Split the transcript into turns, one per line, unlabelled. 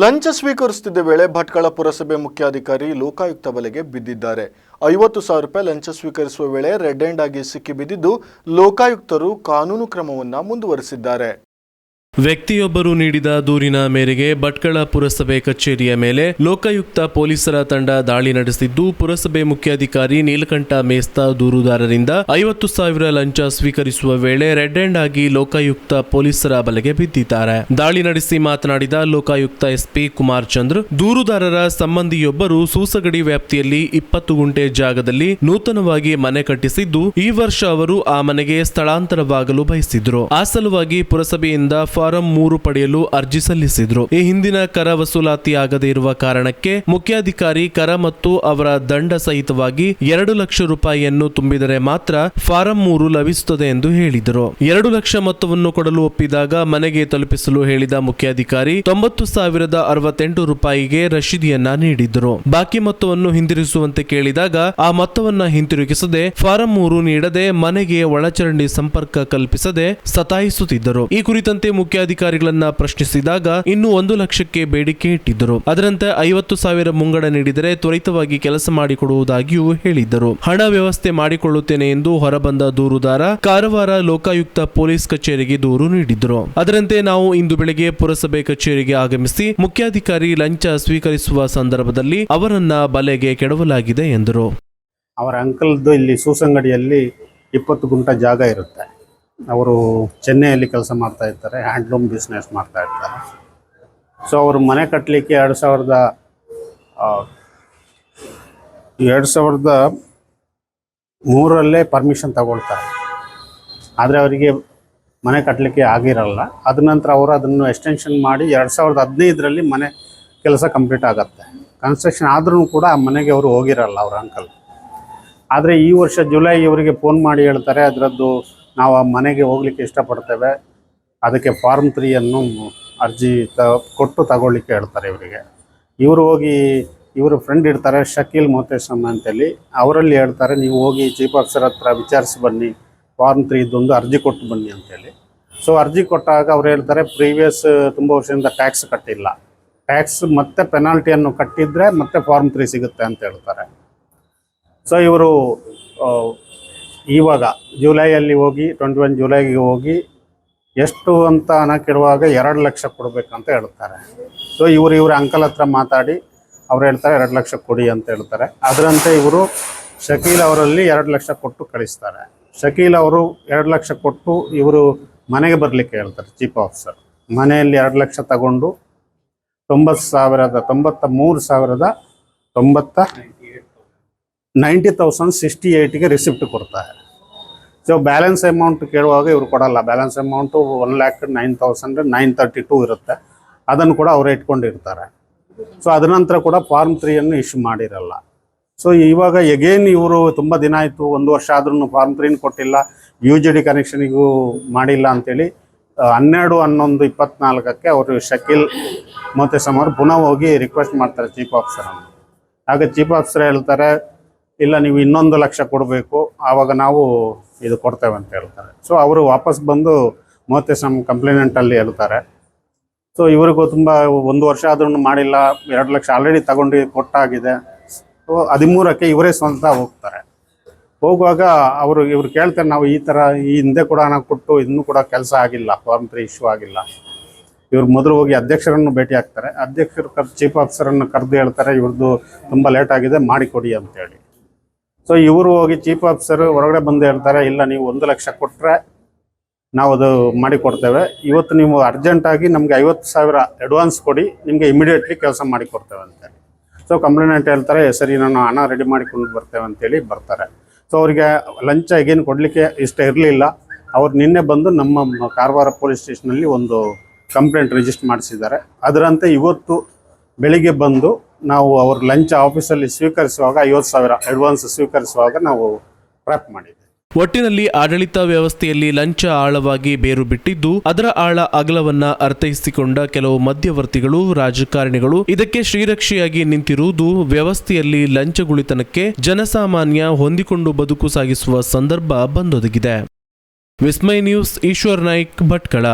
ಲಂಚ ಸ್ವೀಕರಿಸುತ್ತಿದ್ದ ವೇಳೆ ಭಟ್ಕಳ ಪುರಸಭೆ ಮುಖ್ಯಾಧಿಕಾರಿ ಲೋಕಾಯುಕ್ತ ಬಲೆಗೆ ಬಿದ್ದಿದ್ದಾರೆ. ಐವತ್ತು ಸಾವಿರ ರೂಪಾಯಿ ಲಂಚ ಸ್ವೀಕರಿಸುವ ವೇಳೆ ರೆಡ್ ಹ್ಯಾಂಡ್ ಆಗಿ ಸಿಕ್ಕಿ ಬಿದ್ದಿದ್ದು ಲೋಕಾಯುಕ್ತರು ಕಾನೂನು ಕ್ರಮವನ್ನು ಮುಂದುವರೆಸಿದ್ದಾರೆ.
ವ್ಯಕ್ತಿಯೊಬ್ಬರು ನೀಡಿದ ದೂರಿನ ಮೇರೆಗೆ ಭಟ್ಕಳ ಪುರಸಭೆ ಕಚೇರಿಯ ಮೇಲೆ ಲೋಕಾಯುಕ್ತ ಪೊಲೀಸರ ತಂಡ ದಾಳಿ ನಡೆಸಿದ್ದು, ಪುರಸಭೆ ಮುಖ್ಯಾಧಿಕಾರಿ ನೀಲಕಂಠ ಮೇಸ್ತಾ ದೂರುದಾರರಿಂದ ಐವತ್ತು ಸಾವಿರ ಲಂಚ ಸ್ವೀಕರಿಸುವ ವೇಳೆ ರೆಡ್ ಹ್ಯಾಂಡ್ ಆಗಿ ಲೋಕಾಯುಕ್ತ ಪೊಲೀಸರ ಬಲೆಗೆ ಬಿದ್ದಿದ್ದಾರೆ. ದಾಳಿ ನಡೆಸಿ ಮಾತನಾಡಿದ ಲೋಕಾಯುಕ್ತ ಎಸ್ಪಿ ಕುಮಾರ್ ಚಂದ್ರ, ದೂರುದಾರರ ಸಂಬಂಧಿಯೊಬ್ಬರು ಸೂಸಗಡಿ ವ್ಯಾಪ್ತಿಯಲ್ಲಿ ಇಪ್ಪತ್ತು ಗುಂಟೆ ಜಾಗದಲ್ಲಿ ನೂತನವಾಗಿ ಮನೆ ಕಟ್ಟಿಸಿದ್ದು, ಈ ವರ್ಷ ಅವರು ಆ ಮನೆಗೆ ಸ್ಥಳಾಂತರವಾಗಲು ಬಯಸಿದ್ರು. ಆ ಸಲುವಾಗಿ ಪುರಸಭೆಯಿಂದ ಫಾರಂ ಮೂರು ಪಡೆಯಲು ಅರ್ಜಿ ಸಲ್ಲಿಸಿದ್ರು. ಈ ಹಿಂದಿನ ಕರ ವಸೂಲಾತಿ ಆಗದೇ ಇರುವ ಕಾರಣಕ್ಕೆ ಮುಖ್ಯಾಧಿಕಾರಿ ಕರ ಮತ್ತು ಅವರ ದಂಡ ಸಹಿತವಾಗಿ ಎರಡು ಲಕ್ಷ ರೂಪಾಯಿಯನ್ನು ತುಂಬಿದರೆ ಮಾತ್ರ ಫಾರಂ ಮೂರು ಲಭಿಸುತ್ತದೆ ಎಂದು ಹೇಳಿದರು. ಎರಡು ಲಕ್ಷ ಮೊತ್ತವನ್ನು ಕೊಡಲು ಒಪ್ಪಿದಾಗ ಮನೆಗೆ ತಲುಪಿಸಲು ಹೇಳಿದ ಮುಖ್ಯಾಧಿಕಾರಿ ತೊಂಬತ್ತು ಸಾವಿರದ ಅರವತ್ತೆಂಟು ರೂಪಾಯಿಗೆ ರಶೀದಿಯನ್ನ ನೀಡಿದ್ದರು. ಬಾಕಿ ಮೊತ್ತವನ್ನು ಹಿಂದಿರುಗಿಸುವಂತೆ ಕೇಳಿದಾಗ ಆ ಮೊತ್ತವನ್ನ ಹಿಂತಿರುಗಿಸದೆ ಫಾರಂ ಮೂರು ನೀಡದೆ ಮನೆಗೆ ಒಳಚರಂಡಿ ಸಂಪರ್ಕ ಕಲ್ಪಿಸದೆ ಸತಾಯಿಸುತ್ತಿದ್ದರು. ಈ ಕುರಿತಂತೆ ಮುಖ್ಯಾಧಿಕಾರಿಗಳನ್ನ ಪ್ರಶ್ನಿಸಿದಾಗ ಇನ್ನು ಒಂದು ಲಕ್ಷಕ್ಕೆ ಬೇಡಿಕೆ ಇಟ್ಟಿದ್ದರು. ಅದರಂತೆ ಐವತ್ತು ಸಾವಿರ ಮುಂಗಡ ನೀಡಿದರೆ ತ್ವರಿತವಾಗಿ ಕೆಲಸ ಮಾಡಿಕೊಡುವುದಾಗಿಯೂ ಹೇಳಿದ್ದರು. ಹಣ ವ್ಯವಸ್ಥೆ ಮಾಡಿಕೊಳ್ಳುತ್ತೇನೆ ಎಂದು ಹೊರಬಂದ ದೂರುದಾರ ಕಾರವಾರ ಲೋಕಾಯುಕ್ತ ಪೊಲೀಸ್ ಕಚೇರಿಗೆ ದೂರು ನೀಡಿದ್ದರು. ಅದರಂತೆ ನಾವು ಇಂದು ಬೆಳಗ್ಗೆ ಪುರಸಭೆ ಕಚೇರಿಗೆ ಆಗಮಿಸಿ ಮುಖ್ಯಾಧಿಕಾರಿ ಲಂಚ ಸ್ವೀಕರಿಸುವ ಸಂದರ್ಭದಲ್ಲಿ ಅವರನ್ನ ಬಲೆಗೆ ಕೆಡವಲಾಗಿದೆ ಎಂದರು.
ಅವರ ಅಂಕಲ್ದು ಇಲ್ಲಿ ಸೂಸಂಗಡಿಯಲ್ಲಿ ಇಪ್ಪತ್ತು ಗುಂಟ ಜಾಗ ಇರುತ್ತೆ. ಅವರು ಚೆನ್ನೈಯಲ್ಲಿ ಕೆಲಸ ಮಾಡ್ತಾ ಇರ್ತಾರೆ ಹ್ಯಾಂಡ್ಲೂಮ್ ಬಿಸ್ನೆಸ್ ಮಾಡ್ತಾ ಇರ್ತಾರೆ. ಸೊ ಅವರು ಮನೆ ಕಟ್ಟಲಿಕ್ಕೆ ಎರಡು ಸಾವಿರದ ಎರಡು ಸಾವಿರದ ಮೂರಲ್ಲೇ ಪರ್ಮಿಷನ್ ತಗೊಳ್ತಾರೆ. ಆದರೆ ಅವರಿಗೆ ಮನೆ ಕಟ್ಟಲಿಕ್ಕೆ ಆಗಿರಲ್ಲ. ಅದ ನಂತರ ಅವರು ಅದನ್ನು ಎಕ್ಸ್ಟೆನ್ಷನ್ ಮಾಡಿ ಎರಡು ಸಾವಿರದ ಹದಿನೈದರಲ್ಲಿ ಮನೆ ಕೆಲಸ ಕಂಪ್ಲೀಟ್ ಆಗುತ್ತೆ. ಕನ್ಸ್ಟ್ರಕ್ಷನ್ ಆದ್ರೂ ಕೂಡ ಆ ಮನೆಗೆ ಅವರು ಹೋಗಿರಲ್ಲ, ಅವ್ರ ಅಂಕಲ್ ಆದರೆ ಈ ವರ್ಷ ಜುಲೈ ಇವರಿಗೆ ಫೋನ್ ಮಾಡಿ ಹೇಳ್ತಾರೆ, ಅದರದ್ದು ನಾವು ಆ ಮನೆಗೆ ಹೋಗ್ಲಿಕ್ಕೆ ಇಷ್ಟಪಡ್ತೇವೆ. ಅದಕ್ಕೆ ಫಾರ್ಮ್ ತ್ರೀಯನ್ನು ಅರ್ಜಿ ತ, ಕೊಟ್ಟು ತಗೊಳ್ಳಿಕ್ಕೆ ಹೇಳ್ತಾರೆ ಇವರಿಗೆ. ಇವರು ಹೋಗಿ, ಇವರು ಫ್ರೆಂಡ್ ಇರ್ತಾರೆ, ಶಕೀಲ್ ಮೊಹತೇಶಮ್ ಅಂತೇಳಿ. ಅವರಲ್ಲಿ ಹೇಳ್ತಾರೆ, ನೀವು ಹೋಗಿ ಚೀಫ್ ಆಫೀಸರ್ ಹತ್ರ ವಿಚಾರಿಸಿ ಬನ್ನಿ. ಫಾರ್ಮ್ ತ್ರೀ ಇದ್ದೊಂದು ಅರ್ಜಿ ಕೊಟ್ಟು ಬನ್ನಿ ಅಂತೇಳಿ. ಸೊ ಅರ್ಜಿ ಕೊಟ್ಟಾಗ ಅವ್ರು ಹೇಳ್ತಾರೆ, ಪ್ರೀವಿಯಸ್ ತುಂಬ ವರ್ಷದಿಂದ ಟ್ಯಾಕ್ಸ್ ಕಟ್ಟಿಲ್ಲ. ಟ್ಯಾಕ್ಸ್ ಮತ್ತೆ ಪೆನಾಲ್ಟಿಯನ್ನು ಕಟ್ಟಿದ್ರೆ ಮತ್ತೆ ಫಾರ್ಮ್ ತ್ರೀ ಸಿಗುತ್ತೆ ಅಂತ ಹೇಳ್ತಾರೆ. ಸೊ ಇವರು ಇವಾಗ ಜುಲೈಯಲ್ಲಿ ಹೋಗಿ ಟ್ವೆಂಟಿ ಒನ್ ಜುಲೈಗೆ ಹೋಗಿ ಎಷ್ಟು ಅಂತ ಹಣ ಕೇಳುವಾಗ ಎರಡು ಲಕ್ಷ ಕೊಡಬೇಕಂತ ಹೇಳ್ತಾರೆ. ಸೊ ಇವರು ಇವರ ಅಂಕಲ್ ಹತ್ರ ಮಾತಾಡಿ ಅವ್ರು ಹೇಳ್ತಾರೆ, ಎರಡು ಲಕ್ಷ ಕೊಡಿ ಅಂತ ಹೇಳ್ತಾರೆ. ಅದರಂತೆ ಇವರು ಶಕೀಲ್ ಅವರಲ್ಲಿ ಎರಡು ಲಕ್ಷ ಕೊಟ್ಟು ಕಳಿಸ್ತಾರೆ. ಶಕೀಲ್ ಅವರು ಎರಡು ಲಕ್ಷ ಕೊಟ್ಟು ಇವರು ಮನೆಗೆ ಬರಲಿಕ್ಕೆ ಹೇಳ್ತಾರೆ ಚೀಫ್ ಆಫೀಸರ್ ಮನೆಯಲ್ಲಿ ಎರಡು ಲಕ್ಷ ತಗೊಂಡು ತೊಂಬತ್ತು ಸಾವಿರದ, ತೊಂಬತ್ತ ಮೂರು ಸಾವಿರದ ತೊಂಬತ್ತ ನೈಂಟಿ ತೌಸಂಡ್ ಸಿಕ್ಸ್ಟಿ ಏಯ್ಟಿಗೆ ರಿಸಿಪ್ಟ್ ಕೊಡ್ತಾರೆ ಸೊ ಬ್ಯಾಲೆನ್ಸ್ ಅಮೌಂಟ್ ಕೇಳುವಾಗ ಇವರು ಕೊಡಲ್ಲ. Balance amount one lakh nine thousand nine thirty two ಇರುತ್ತೆ. ಅದನ್ನು ಕೂಡ ಅವರು ಇಟ್ಕೊಂಡಿರ್ತಾರೆ. ಸೊ ಅದ ನಂತರ ಕೂಡ ಫಾರ್ಮ್ ತ್ರೀಯನ್ನು ಇಶ್ಯೂ ಮಾಡಿರಲ್ಲ. ಸೊ ಇವಾಗ ಎಗೇನ್ ಇವರು ತುಂಬ ದಿನ ಆಯಿತು. ಒಂದು ವರ್ಷ ಆದ್ರೂ ಫಾರ್ಮ್ ತ್ರೀನ ಕೊಟ್ಟಿಲ್ಲ. ಯು ಜಿ ಡಿ ಕನೆಕ್ಷನಿಗೂ ಮಾಡಿಲ್ಲ ಅಂತೇಳಿ ಹನ್ನೆರಡು ಹನ್ನೊಂದು ಇಪ್ಪತ್ನಾಲ್ಕಕ್ಕೆ ಅವರು ಶಕೀಲ್ ಮೊಹತೇಸಮ್ ಅವರು ಪುನಃ ಹೋಗಿ ರಿಕ್ವೆಸ್ಟ್ ಮಾಡ್ತಾರೆ ಚೀಫ್ ಆಫೀಸರನ್ನು ಆಗ ಚೀಫ್ ಆಫೀಸರ್ ಹೇಳ್ತಾರೆ ಇಲ್ಲ, ನೀವು ಇನ್ನೊಂದು ಲಕ್ಷ ಕೊಡಬೇಕು, ಆವಾಗ ನಾವು ಇದು ಕೊಡ್ತೇವೆ ಅಂತ ಹೇಳ್ತಾರೆ. ಸೊ ಅವರು ವಾಪಸ್ ಬಂದು ಮೊಹತೇಸಮ್ ಕಂಪ್ಲೇನೆಂಟಲ್ಲಿ ಹೇಳ್ತಾರೆ. ಸೊ ಇವರಿಗೂ ತುಂಬ ಒಂದು ವರ್ಷ ಆದ್ರೂ ಮಾಡಿಲ್ಲ, ಎರಡು ಲಕ್ಷ ಆಲ್ರೆಡಿ ತಗೊಂಡು ಕೊಟ್ಟಾಗಿದೆ. ಸೊ ಹದಿಮೂರಕ್ಕೆ ಇವರೇ ಸ್ವಂತ ಹೋಗ್ತಾರೆ. ಹೋಗುವಾಗ ಅವರು, ಇವ್ರು ಕೇಳ್ತಾರೆ, ನಾವು ಈ ಥರ ಈ ಹಿಂದೆ ಕೂಡ ಹಣ ಕೊಟ್ಟು ಇನ್ನೂ ಕೂಡ ಕೆಲಸ ಆಗಿಲ್ಲ, ಫಾರ್ಮ್ ತ್ರೀ ಇಶ್ಯೂ ಆಗಿಲ್ಲ. ಇವ್ರು ಮೊದಲು ಹೋಗಿ ಅಧ್ಯಕ್ಷರನ್ನು ಭೇಟಿ ಆಗ್ತಾರೆ. ಅಧ್ಯಕ್ಷರು ಕರ್ ಚೀಫ್ ಆಫೀಸರನ್ನು ಕರೆದು ಹೇಳ್ತಾರೆ, ಇವ್ರದ್ದು ತುಂಬ ಲೇಟ್ ಆಗಿದೆ, ಮಾಡಿಕೊಡಿ ಅಂತೇಳಿ. ಸೊ ಇವರು ಹೋಗಿ ಚೀಫ್ ಆಫೀಸರ್ ಹೊರಗಡೆ ಬಂದು ಹೇಳ್ತಾರೆ, ಇಲ್ಲ, ನೀವು ಒಂದು ಲಕ್ಷ ಕೊಟ್ಟರೆ ನಾವು ಅದು ಮಾಡಿಕೊಡ್ತೇವೆ ಇವತ್ತು ನೀವು ಅರ್ಜೆಂಟಾಗಿ ನಮಗೆ ಐವತ್ತು ಸಾವಿರ ಅಡ್ವಾನ್ಸ್ ಕೊಡಿ, ನಿಮಗೆ ಇಮಿಡಿಯೇಟ್ಲಿ ಕೆಲಸ ಮಾಡಿಕೊಡ್ತೇವೆ ಅಂತ ಸೊ ಕಂಪ್ಲೇಂಟ್ ಹೇಳ್ತಾರೆ ಸರಿ, ನಾನು ಹಣ ರೆಡಿ ಮಾಡಿಕೊಂಡು ಬರ್ತೇವೆ ಅಂತೇಳಿ ಬರ್ತಾರೆ. ಸೊ ಅವರಿಗೆ ಲಂಚ ಏನು ಕೊಡಲಿಕ್ಕೆ ಇಷ್ಟ ಇರಲಿಲ್ಲ. ಅವ್ರು ನಿನ್ನೆ ಬಂದು ನಮ್ಮ ಕಾರವಾರ ಪೊಲೀಸ್ ಸ್ಟೇಷನಲ್ಲಿ ಒಂದು ಕಂಪ್ಲೇಂಟ್ ರಿಜಿಸ್ಟರ್ ಮಾಡಿಸಿದ್ದಾರೆ. ಅದರಂತೆ ಇವತ್ತು ಬೆಳಿಗ್ಗೆ ಬಂದು ನಾವು ಅವ್ರ ಲಂಚ್ ಆಫೀಸಲ್ಲಿ ಸ್ವೀಕರಿಸುವಾಗ ಐವತ್ತು ಸಾವಿರ ಅಡ್ವಾನ್ಸ್ ಸ್ವೀಕರಿಸುವಾಗ ನಾವು ಟ್ರ್ಯಾಪ್ ಮಾಡಿದ್ವಿ.
ಒಟ್ಟಿನಲ್ಲಿ ಆಡಳಿತ ವ್ಯವಸ್ಥೆಯಲ್ಲಿ ಲಂಚ ಆಳವಾಗಿ ಬೇರು ಬಿಟ್ಟಿದ್ದು, ಅದರ ಆಳ ಅಗಲವನ್ನ ಅರ್ಥೈಸಿಕೊಂಡ ಕೆಲವು ಮಧ್ಯವರ್ತಿಗಳು, ರಾಜಕಾರಣಿಗಳು ಇದಕ್ಕೆ ಶ್ರೀರಕ್ಷೆಯಾಗಿ ನಿಂತಿರುವುದು ವ್ಯವಸ್ಥೆಯಲ್ಲಿ ಲಂಚಗುಳಿತನಕ್ಕೆ ಜನಸಾಮಾನ್ಯ ಹೊಂದಿಕೊಂಡು ಬದುಕು ಸಾಗಿಸುವ ಸಂದರ್ಭ ಬಂದೊದಗಿದೆ. ವಿಸ್ಮಯ ನ್ಯೂಸ್, ಈಶ್ವರ್ ನಾಯ್ಕ್ ಭಟ್ಕಳ.